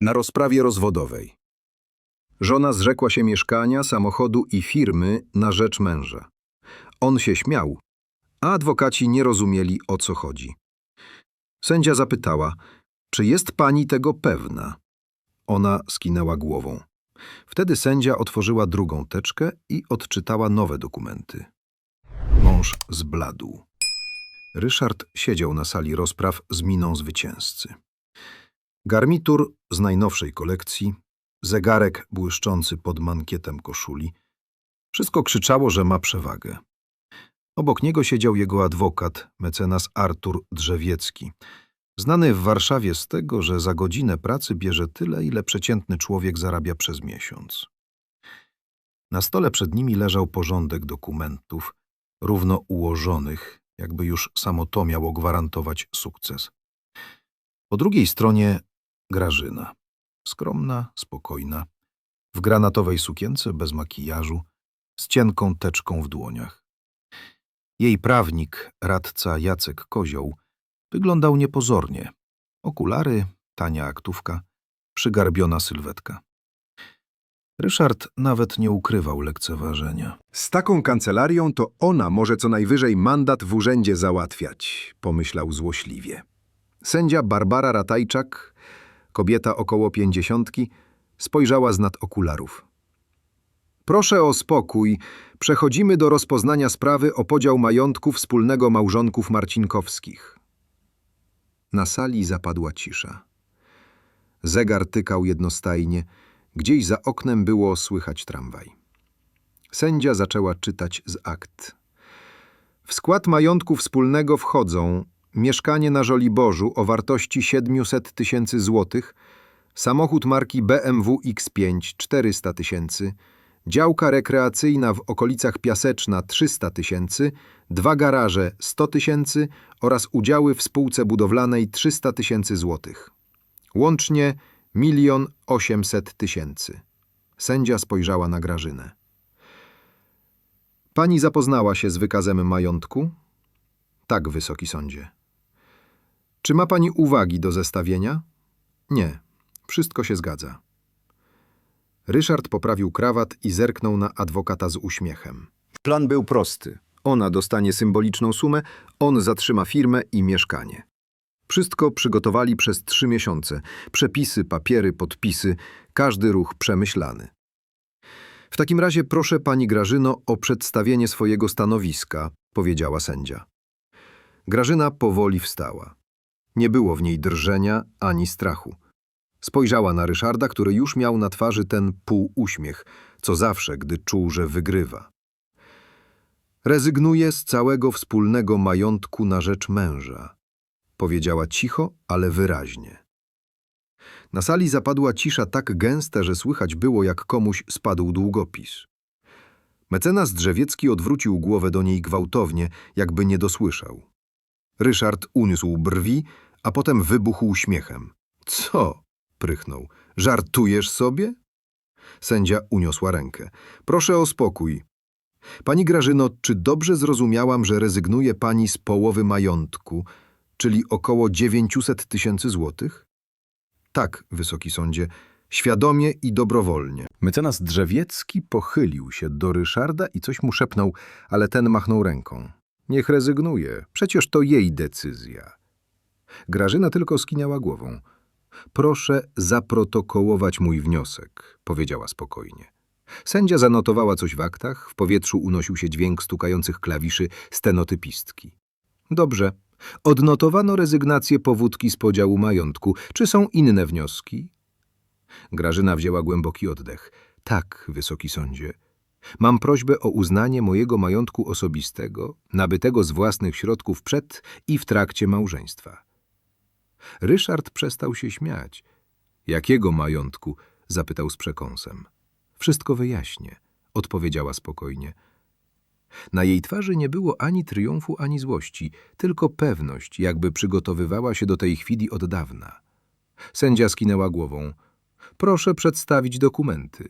Na rozprawie rozwodowej. Żona zrzekła się mieszkania, samochodu i firmy na rzecz męża. On się śmiał, a adwokaci nie rozumieli, o co chodzi. Sędzia zapytała, czy jest pani tego pewna? Ona skinęła głową. Wtedy sędzia otworzyła drugą teczkę i odczytała nowe dokumenty. Mąż zbladł. Ryszard siedział na sali rozpraw z miną zwycięzcy. Garnitur z najnowszej kolekcji, zegarek błyszczący pod mankietem koszuli. Wszystko krzyczało, że ma przewagę. Obok niego siedział jego adwokat, mecenas Artur Drzewiecki, znany w Warszawie z tego, że za godzinę pracy bierze tyle, ile przeciętny człowiek zarabia przez miesiąc. Na stole przed nimi leżał porządek dokumentów, równo ułożonych, jakby już samo to miało gwarantować sukces. Po drugiej stronie Grażyna. Skromna, spokojna, w granatowej sukience bez makijażu, z cienką teczką w dłoniach. Jej prawnik, radca Jacek Kozioł, wyglądał niepozornie. Okulary, tania aktówka, przygarbiona sylwetka. Ryszard nawet nie ukrywał lekceważenia. Z taką kancelarią to ona może co najwyżej mandat w urzędzie załatwiać, pomyślał złośliwie. Sędzia Barbara Ratajczak, kobieta około pięćdziesiątki, spojrzała z nad okularów. Proszę o spokój. Przechodzimy do rozpoznania sprawy o podział majątku wspólnego małżonków Marcinkowskich. Na sali zapadła cisza. Zegar tykał jednostajnie, gdzieś za oknem było słychać tramwaj. Sędzia zaczęła czytać z akt. W skład majątku wspólnego wchodzą mieszkanie na Żoliborzu o wartości 700 tysięcy złotych, samochód marki BMW X5 400 tysięcy, działka rekreacyjna w okolicach Piaseczna 300 tysięcy, dwa garaże 100 tysięcy oraz udziały w spółce budowlanej 300 tysięcy złotych. Łącznie milion osiemset tysięcy. Sędzia spojrzała na Grażynę. Pani zapoznała się z wykazem majątku? Tak, wysoki sądzie. Czy ma pani uwagi do zestawienia? Nie, wszystko się zgadza. Ryszard poprawił krawat i zerknął na adwokata z uśmiechem. Plan był prosty. Ona dostanie symboliczną sumę, on zatrzyma firmę i mieszkanie. Wszystko przygotowali przez trzy miesiące. Przepisy, papiery, podpisy, każdy ruch przemyślany. W takim razie proszę pani Grażyno o przedstawienie swojego stanowiska, powiedziała sędzia. Grażyna powoli wstała. Nie było w niej drżenia ani strachu. Spojrzała na Ryszarda, który już miał na twarzy ten półuśmiech, co zawsze, gdy czuł, że wygrywa. Rezygnuję z całego wspólnego majątku na rzecz męża, powiedziała cicho, ale wyraźnie. Na sali zapadła cisza tak gęsta, że słychać było, jak komuś spadł długopis. Mecenas Drzewiecki odwrócił głowę do niej gwałtownie, jakby nie dosłyszał. Ryszard uniósł brwi, a potem wybuchł śmiechem. Co? prychnął. Żartujesz sobie? Sędzia uniosła rękę. Proszę o spokój. Pani Grażyno, czy dobrze zrozumiałam, że rezygnuje pani z połowy majątku, czyli około 900 tysięcy złotych? Tak, wysoki sądzie, świadomie i dobrowolnie. Mecenas Drzewiecki pochylił się do Ryszarda i coś mu szepnął, ale ten machnął ręką. Niech rezygnuje, przecież to jej decyzja. Grażyna tylko skiniała głową. Proszę zaprotokołować mój wniosek, powiedziała spokojnie. Sędzia zanotowała coś w aktach, w powietrzu unosił się dźwięk stukających klawiszy stenotypistki. Dobrze. Odnotowano rezygnację powódki z podziału majątku. Czy są inne wnioski? Grażyna wzięła głęboki oddech. Tak, wysoki sądzie. Mam prośbę o uznanie mojego majątku osobistego, nabytego z własnych środków przed i w trakcie małżeństwa. Ryszard przestał się śmiać. Jakiego majątku? zapytał z przekąsem. Wszystko wyjaśnię, odpowiedziała spokojnie. Na jej twarzy nie było ani triumfu, ani złości, tylko pewność, jakby przygotowywała się do tej chwili od dawna. Sędzia skinęła głową. Proszę przedstawić dokumenty.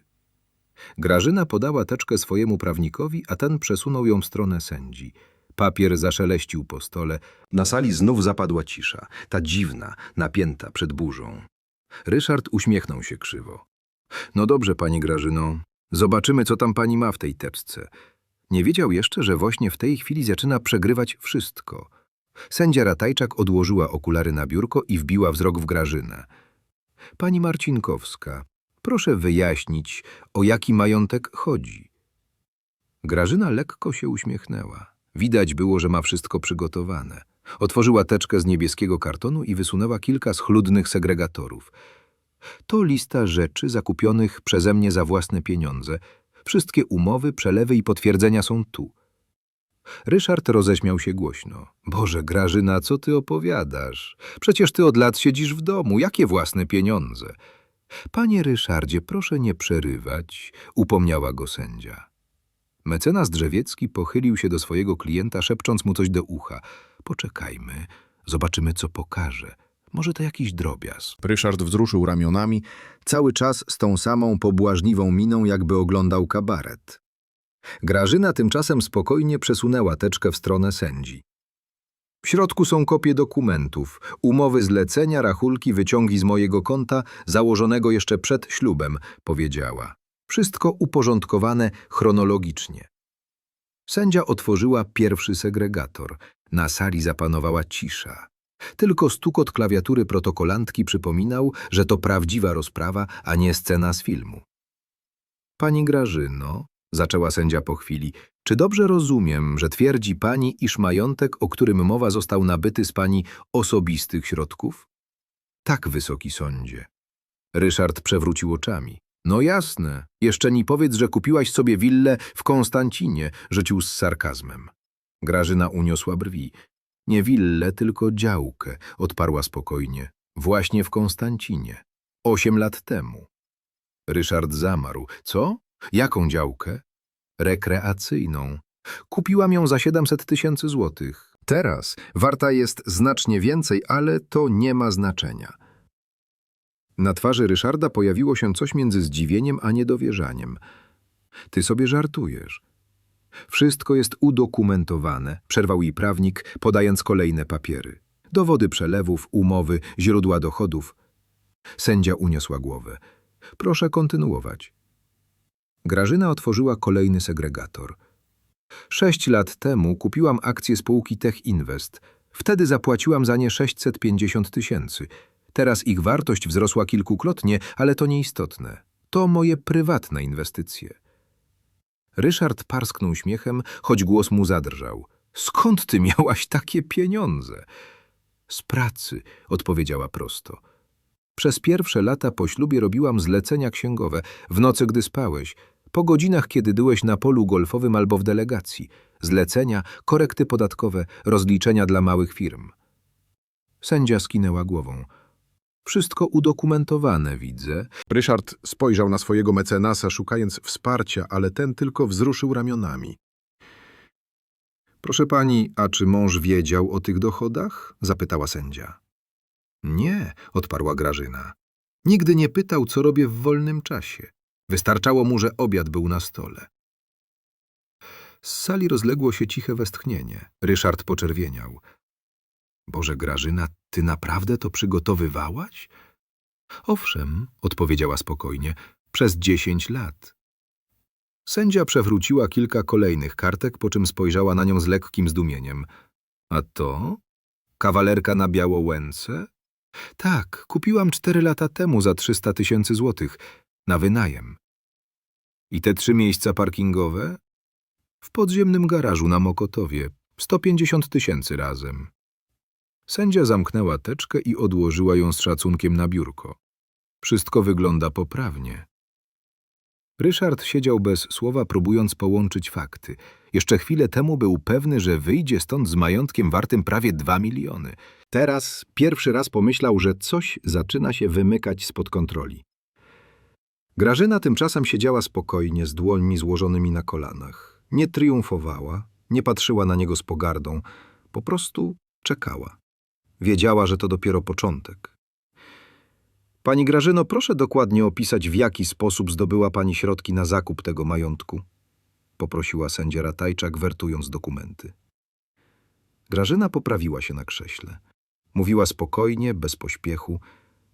Grażyna podała teczkę swojemu prawnikowi, a ten przesunął ją w stronę sędzi. Papier zaszeleścił po stole. Na sali znów zapadła cisza, ta dziwna, napięta przed burzą. Ryszard uśmiechnął się krzywo. No dobrze, pani Grażyno, zobaczymy, co tam pani ma w tej teczce. Nie wiedział jeszcze, że właśnie w tej chwili zaczyna przegrywać wszystko. Sędzia Ratajczak odłożyła okulary na biurko i wbiła wzrok w Grażynę. Pani Marcinkowska, proszę wyjaśnić, o jaki majątek chodzi. Grażyna lekko się uśmiechnęła. Widać było, że ma wszystko przygotowane. Otworzyła teczkę z niebieskiego kartonu i wysunęła kilka schludnych segregatorów. To lista rzeczy zakupionych przeze mnie za własne pieniądze. Wszystkie umowy, przelewy i potwierdzenia są tu. Ryszard roześmiał się głośno. Boże, Grażyna, co ty opowiadasz? Przecież ty od lat siedzisz w domu. Jakie własne pieniądze? Panie Ryszardzie, proszę nie przerywać, upomniała go sędzia. Mecenas Drzewiecki pochylił się do swojego klienta, szepcząc mu coś do ucha. Poczekajmy, zobaczymy, co pokaże. Może to jakiś drobiazg. Ryszard wzruszył ramionami, cały czas z tą samą pobłażliwą miną, jakby oglądał kabaret. Grażyna tymczasem spokojnie przesunęła teczkę w stronę sędzi. W środku są kopie dokumentów, umowy zlecenia, rachunki, wyciągi z mojego konta, założonego jeszcze przed ślubem, powiedziała. Wszystko uporządkowane chronologicznie. Sędzia otworzyła pierwszy segregator. Na sali zapanowała cisza. Tylko stukot klawiatury protokolantki przypominał, że to prawdziwa rozprawa, a nie scena z filmu. Pani Grażyno, zaczęła sędzia po chwili, czy dobrze rozumiem, że twierdzi pani, iż majątek, o którym mowa, został nabyty z pani osobistych środków? Tak, wysoki sądzie. Ryszard przewrócił oczami. No jasne, jeszcze nie powiedz, że kupiłaś sobie willę w Konstancinie, rzucił z sarkazmem. Grażyna uniosła brwi. Nie willę, tylko działkę, odparła spokojnie. Właśnie w Konstancinie. Osiem lat temu. Ryszard zamarł. Co? Jaką działkę? Rekreacyjną. Kupiłam ją za 700 tysięcy złotych. Teraz warta jest znacznie więcej, ale to nie ma znaczenia. Na twarzy Ryszarda pojawiło się coś między zdziwieniem a niedowierzaniem. Ty sobie żartujesz. Wszystko jest udokumentowane, przerwał jej prawnik, podając kolejne papiery. Dowody przelewów, umowy, źródła dochodów. Sędzia uniosła głowę. Proszę kontynuować. Grażyna otworzyła kolejny segregator. Sześć lat temu kupiłam akcje spółki Tech Invest. Wtedy zapłaciłam za nie 650 tysięcy. Teraz ich wartość wzrosła kilkukrotnie, ale to nieistotne. To moje prywatne inwestycje. Ryszard parsknął śmiechem, choć głos mu zadrżał. Skąd ty miałaś takie pieniądze? Z pracy, odpowiedziała prosto. Przez pierwsze lata po ślubie robiłam zlecenia księgowe, w nocy, gdy spałeś, po godzinach, kiedy byłeś na polu golfowym albo w delegacji, zlecenia, korekty podatkowe, rozliczenia dla małych firm. Sędzia skinęła głową. Wszystko udokumentowane, widzę. Ryszard spojrzał na swojego mecenasa, szukając wsparcia, ale ten tylko wzruszył ramionami. Proszę pani, a czy mąż wiedział o tych dochodach? zapytała sędzia. Nie, odparła Grażyna. Nigdy nie pytał, co robię w wolnym czasie. Wystarczało mu, że obiad był na stole. Z sali rozległo się ciche westchnienie. Ryszard poczerwieniał. Boże, Grażyna, ty naprawdę to przygotowywałaś? Owszem, odpowiedziała spokojnie, przez dziesięć lat. Sędzia przewróciła kilka kolejnych kartek, po czym spojrzała na nią z lekkim zdumieniem. A to? Kawalerka na Białołęce? Tak, kupiłam cztery lata temu za trzysta tysięcy złotych, na wynajem. I te trzy miejsca parkingowe? W podziemnym garażu na Mokotowie, sto pięćdziesiąt tysięcy razem. Sędzia zamknęła teczkę i odłożyła ją z szacunkiem na biurko. Wszystko wygląda poprawnie. Ryszard siedział bez słowa, próbując połączyć fakty. Jeszcze chwilę temu był pewny, że wyjdzie stąd z majątkiem wartym prawie dwa miliony. Teraz pierwszy raz pomyślał, że coś zaczyna się wymykać spod kontroli. Grażyna tymczasem siedziała spokojnie, z dłońmi złożonymi na kolanach. Nie triumfowała, nie patrzyła na niego z pogardą, po prostu czekała. Wiedziała, że to dopiero początek. Pani Grażyno, proszę dokładnie opisać, w jaki sposób zdobyła pani środki na zakup tego majątku, poprosiła sędzia Ratajczak, wertując dokumenty. Grażyna poprawiła się na krześle. Mówiła spokojnie, bez pośpiechu.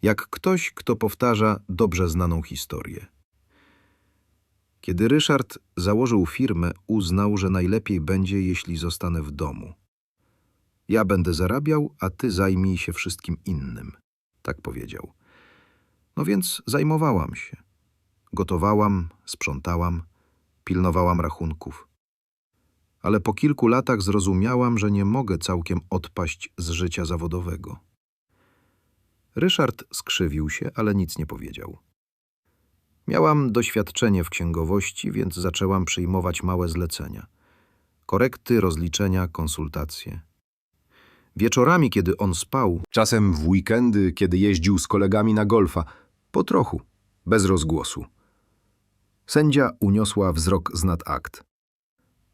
jak ktoś, kto powtarza dobrze znaną historię. Kiedy Ryszard założył firmę, uznał, że najlepiej będzie, jeśli zostanę w domu. Ja będę zarabiał, a ty zajmij się wszystkim innym, tak powiedział. No więc zajmowałam się. Gotowałam, sprzątałam, pilnowałam rachunków. Ale po kilku latach zrozumiałam, że nie mogę całkiem odpaść z życia zawodowego. Ryszard skrzywił się, ale nic nie powiedział. Miałam doświadczenie w księgowości, więc zaczęłam przyjmować małe zlecenia. Korekty, rozliczenia, konsultacje. Wieczorami, kiedy on spał, czasem w weekendy, kiedy jeździł z kolegami na golfa, po trochu, bez rozgłosu. Sędzia uniosła wzrok z nad akt.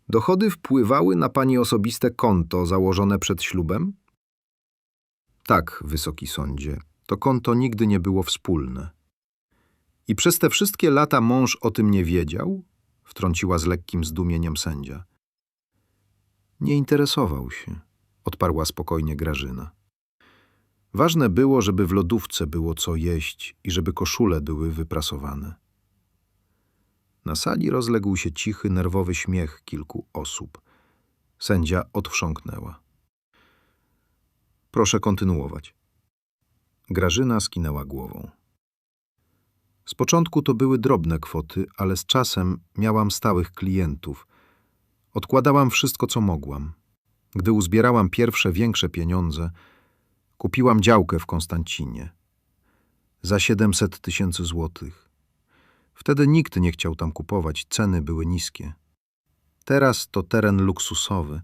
Dochody wpływały na pani osobiste konto założone przed ślubem? Tak, wysoki sądzie, to konto nigdy nie było wspólne. I przez te wszystkie lata mąż o tym nie wiedział? Wtrąciła z lekkim zdumieniem sędzia. Nie interesował się, odparła spokojnie Grażyna. Ważne było, żeby w lodówce było co jeść i żeby koszule były wyprasowane. Na sali rozległ się cichy, nerwowy śmiech kilku osób. Sędzia odchrząknęła. Proszę kontynuować. Grażyna skinęła głową. Z początku to były drobne kwoty, ale z czasem miałam stałych klientów. Odkładałam wszystko, co mogłam. Gdy uzbierałam pierwsze większe pieniądze, kupiłam działkę w Konstancinie. Za 700 tysięcy złotych. Wtedy nikt nie chciał tam kupować, ceny były niskie. Teraz to teren luksusowy,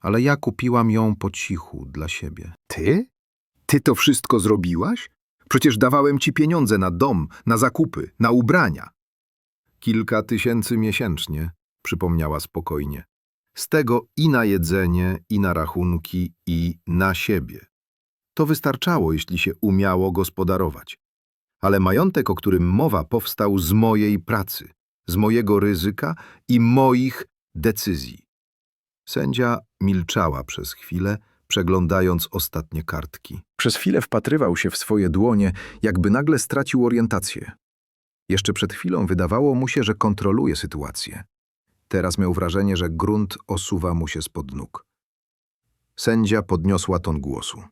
ale ja kupiłam ją po cichu dla siebie. Ty? Ty to wszystko zrobiłaś? Przecież dawałem ci pieniądze na dom, na zakupy, na ubrania. Kilka tysięcy miesięcznie, przypomniała spokojnie. Z tego i na jedzenie, i na rachunki, i na siebie. To wystarczało, jeśli się umiało gospodarować. Ale majątek, o którym mowa, powstał z mojej pracy, z mojego ryzyka i moich decyzji. Sędzia milczała przez chwilę, przeglądając ostatnie kartki. Przez chwilę wpatrywał się w swoje dłonie, jakby nagle stracił orientację. Jeszcze przed chwilą wydawało mu się, że kontroluje sytuację. Teraz miał wrażenie, że grunt osuwa mu się spod nóg. Sędzia podniosła ton głosu.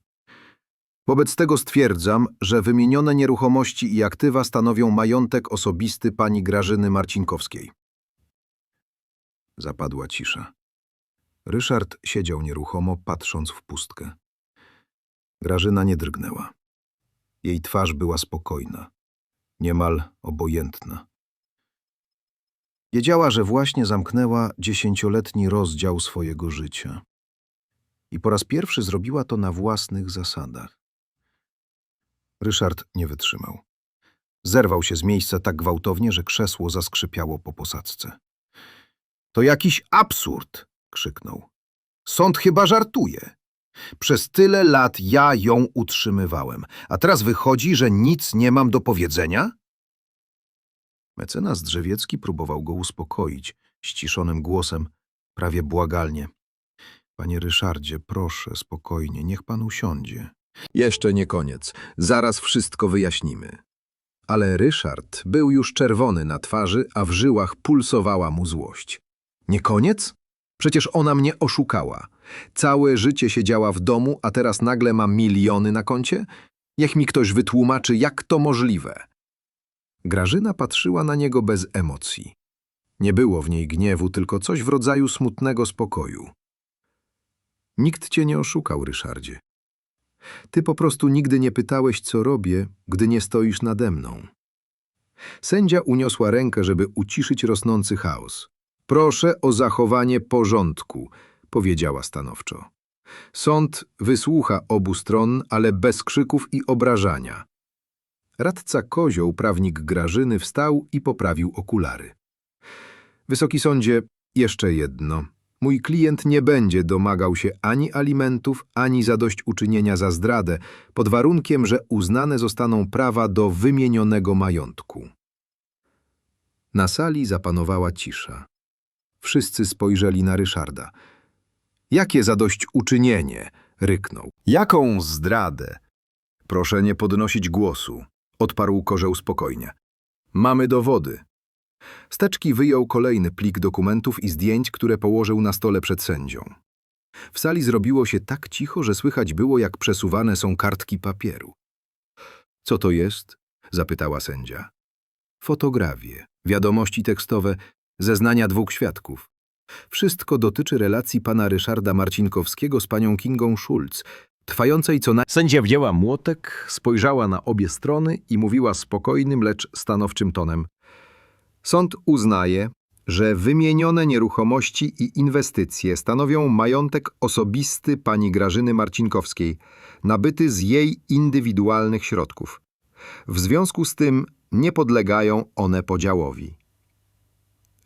Wobec tego stwierdzam, że wymienione nieruchomości i aktywa stanowią majątek osobisty pani Grażyny Marcinkowskiej. Zapadła cisza. Ryszard siedział nieruchomo, patrząc w pustkę. Grażyna nie drgnęła. Jej twarz była spokojna, niemal obojętna. Wiedziała, że właśnie zamknęła dziesięcioletni rozdział swojego życia. I po raz pierwszy zrobiła to na własnych zasadach. Ryszard nie wytrzymał. Zerwał się z miejsca tak gwałtownie, że krzesło zaskrzypiało po posadzce. To jakiś absurd! krzyknął. Sąd chyba żartuje. Przez tyle lat ja ją utrzymywałem, a teraz wychodzi, że nic nie mam do powiedzenia? Mecenas Drzewiecki próbował go uspokoić, ściszonym głosem, prawie błagalnie. Panie Ryszardzie, proszę, spokojnie, niech pan usiądzie. Jeszcze nie koniec, zaraz wszystko wyjaśnimy. Ale Ryszard był już czerwony na twarzy, a w żyłach pulsowała mu złość. Nie koniec? Przecież ona mnie oszukała. Całe życie siedziała w domu, a teraz nagle ma miliony na koncie? Niech mi ktoś wytłumaczy, jak to możliwe. Grażyna patrzyła na niego bez emocji. Nie było w niej gniewu, tylko coś w rodzaju smutnego spokoju. Nikt cię nie oszukał, Ryszardzie. Ty po prostu nigdy nie pytałeś, co robię, gdy nie stoisz nade mną. Sędzia uniosła rękę, żeby uciszyć rosnący chaos. Proszę o zachowanie porządku, powiedziała stanowczo. Sąd wysłucha obu stron, ale bez krzyków i obrażania. Radca Kozioł, prawnik Grażyny, wstał i poprawił okulary. Wysoki sądzie, jeszcze jedno. Mój klient nie będzie domagał się ani alimentów, ani zadośćuczynienia za zdradę, pod warunkiem, że uznane zostaną prawa do wymienionego majątku. Na sali zapanowała cisza. Wszyscy spojrzeli na Ryszarda. Jakie zadośćuczynienie? ryknął. Jaką zdradę? Proszę nie podnosić głosu, odparł Korzeł spokojnie. Mamy dowody. Steczki wyjął kolejny plik dokumentów i zdjęć, które położył na stole przed sędzią. W sali zrobiło się tak cicho, że słychać było, jak przesuwane są kartki papieru. Co to jest? zapytała sędzia. Fotografie, wiadomości tekstowe, zeznania dwóch świadków. Wszystko dotyczy relacji pana Ryszarda Marcinkowskiego z panią Kingą Schulz, trwającej co najmniej Sędzia wzięła młotek, spojrzała na obie strony i mówiła spokojnym, lecz stanowczym tonem. Sąd uznaje, że wymienione nieruchomości i inwestycje stanowią majątek osobisty pani Grażyny Marcinkowskiej, nabyty z jej indywidualnych środków. W związku z tym nie podlegają one podziałowi.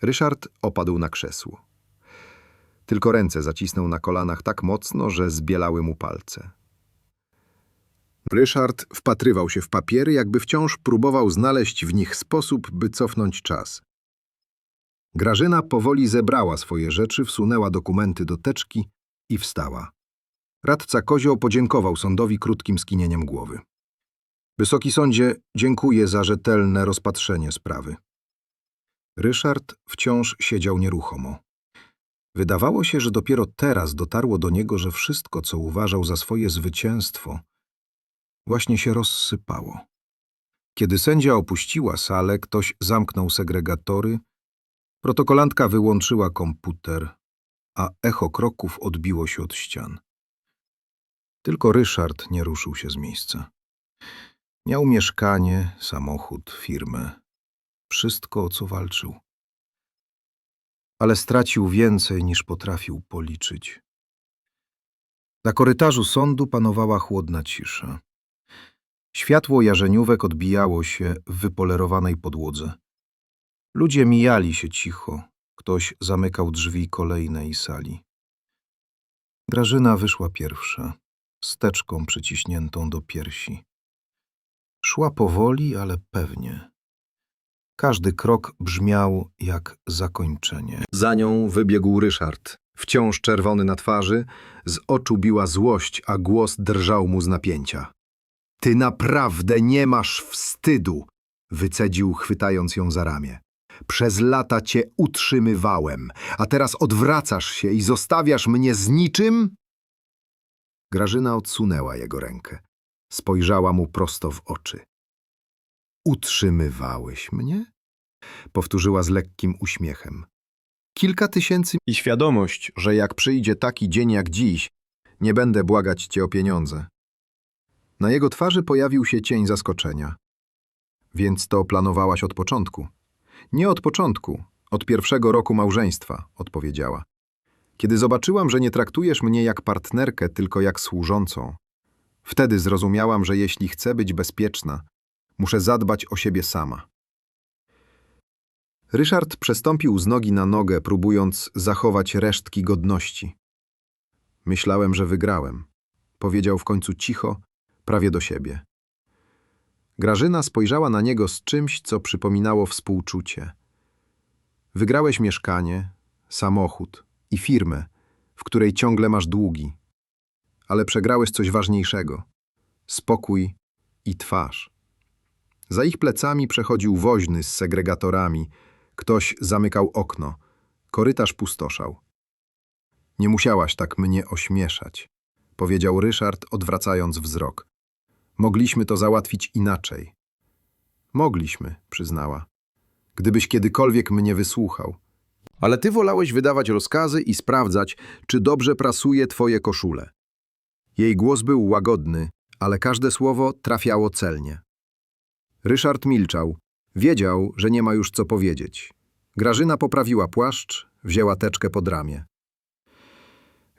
Ryszard opadł na krzesło. Tylko ręce zacisnął na kolanach tak mocno, że zbielały mu palce. Ryszard wpatrywał się w papiery, jakby wciąż próbował znaleźć w nich sposób, by cofnąć czas. Grażyna powoli zebrała swoje rzeczy, wsunęła dokumenty do teczki i wstała. Radca Kozioł podziękował sądowi krótkim skinieniem głowy. Wysoki sądzie, dziękuję za rzetelne rozpatrzenie sprawy. Ryszard wciąż siedział nieruchomo. Wydawało się, że dopiero teraz dotarło do niego, że wszystko, co uważał za swoje zwycięstwo, właśnie się rozsypało. Kiedy sędzia opuściła salę, ktoś zamknął segregatory, protokolantka wyłączyła komputer, a echo kroków odbiło się od ścian. Tylko Ryszard nie ruszył się z miejsca. Miał mieszkanie, samochód, firmę. Wszystko, o co walczył. Ale stracił więcej, niż potrafił policzyć. Na korytarzu sądu panowała chłodna cisza. Światło jarzeniówek odbijało się w wypolerowanej podłodze. Ludzie mijali się cicho. Ktoś zamykał drzwi kolejnej sali. Grażyna wyszła pierwsza, z teczką przyciśniętą do piersi. Szła powoli, ale pewnie. Każdy krok brzmiał jak zakończenie. Za nią wybiegł Ryszard, wciąż czerwony na twarzy, z oczu biła złość, a głos drżał mu z napięcia. Ty naprawdę nie masz wstydu, wycedził, chwytając ją za ramię. Przez lata cię utrzymywałem, a teraz odwracasz się i zostawiasz mnie z niczym? Grażyna odsunęła jego rękę. Spojrzała mu prosto w oczy. Utrzymywałeś mnie? Powtórzyła z lekkim uśmiechem. Kilka tysięcy i świadomość, że jak przyjdzie taki dzień jak dziś, nie będę błagać cię o pieniądze. Na jego twarzy pojawił się cień zaskoczenia. Więc to planowałaś od początku. Nie od początku, od pierwszego roku małżeństwa, odpowiedziała. Kiedy zobaczyłam, że nie traktujesz mnie jak partnerkę, tylko jak służącą, wtedy zrozumiałam, że jeśli chcę być bezpieczna, muszę zadbać o siebie sama. Ryszard przestąpił z nogi na nogę, próbując zachować resztki godności. Myślałem, że wygrałem. Powiedział w końcu cicho, prawie do siebie. Grażyna spojrzała na niego z czymś, co przypominało współczucie. Wygrałeś mieszkanie, samochód i firmę, w której ciągle masz długi. Ale przegrałeś coś ważniejszego. Spokój i twarz. Za ich plecami przechodził woźny z segregatorami. Ktoś zamykał okno. Korytarz pustoszał. Nie musiałaś tak mnie ośmieszać, powiedział Ryszard, odwracając wzrok. Mogliśmy to załatwić inaczej. Mogliśmy, przyznała. Gdybyś kiedykolwiek mnie wysłuchał. Ale ty wolałeś wydawać rozkazy i sprawdzać, czy dobrze prasuje twoje koszule. Jej głos był łagodny, ale każde słowo trafiało celnie. Ryszard milczał. Wiedział, że nie ma już co powiedzieć. Grażyna poprawiła płaszcz, wzięła teczkę pod ramię.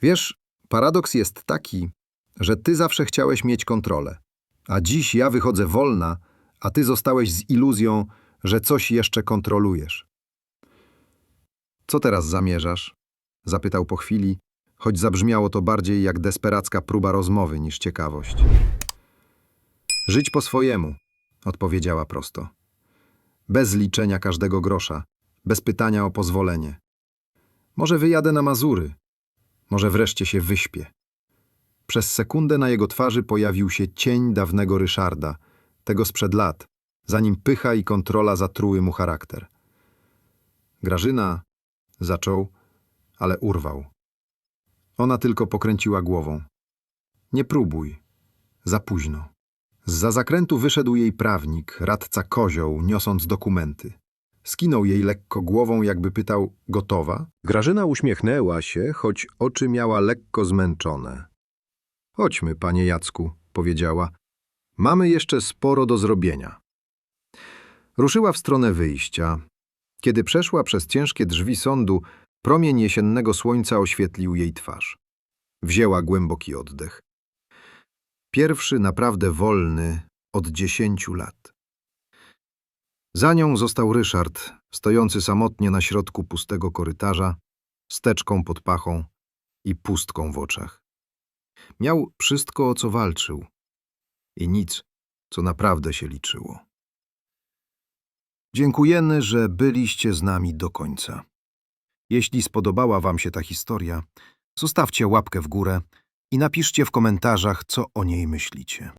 Wiesz, paradoks jest taki, że ty zawsze chciałeś mieć kontrolę. A dziś ja wychodzę wolna, a ty zostałeś z iluzją, że coś jeszcze kontrolujesz. Co teraz zamierzasz? Zapytał po chwili, choć zabrzmiało to bardziej jak desperacka próba rozmowy niż ciekawość. Żyć po swojemu, odpowiedziała prosto. Bez liczenia każdego grosza, bez pytania o pozwolenie. Może wyjadę na Mazury, może wreszcie się wyśpię. Przez sekundę na jego twarzy pojawił się cień dawnego Ryszarda, tego sprzed lat, zanim pycha i kontrola zatruły mu charakter. Grażyna zaczął, ale urwał. Ona tylko pokręciła głową. Nie próbuj. Za późno. Za zakrętu wyszedł jej prawnik, radca kozioł, niosąc dokumenty. Skinął jej lekko głową, jakby pytał, gotowa? Grażyna uśmiechnęła się, choć oczy miała lekko zmęczone. Chodźmy, panie Jacku, powiedziała. Mamy jeszcze sporo do zrobienia. Ruszyła w stronę wyjścia. Kiedy przeszła przez ciężkie drzwi sądu, promień jesiennego słońca oświetlił jej twarz. Wzięła głęboki oddech. Pierwszy naprawdę wolny od dziesięciu lat. Za nią został Ryszard, stojący samotnie na środku pustego korytarza, steczką pod pachą i pustką w oczach. Miał wszystko, o co walczył i nic, co naprawdę się liczyło. Dziękujemy, że byliście z nami do końca. Jeśli spodobała wam się ta historia, zostawcie łapkę w górę i napiszcie w komentarzach, co o niej myślicie.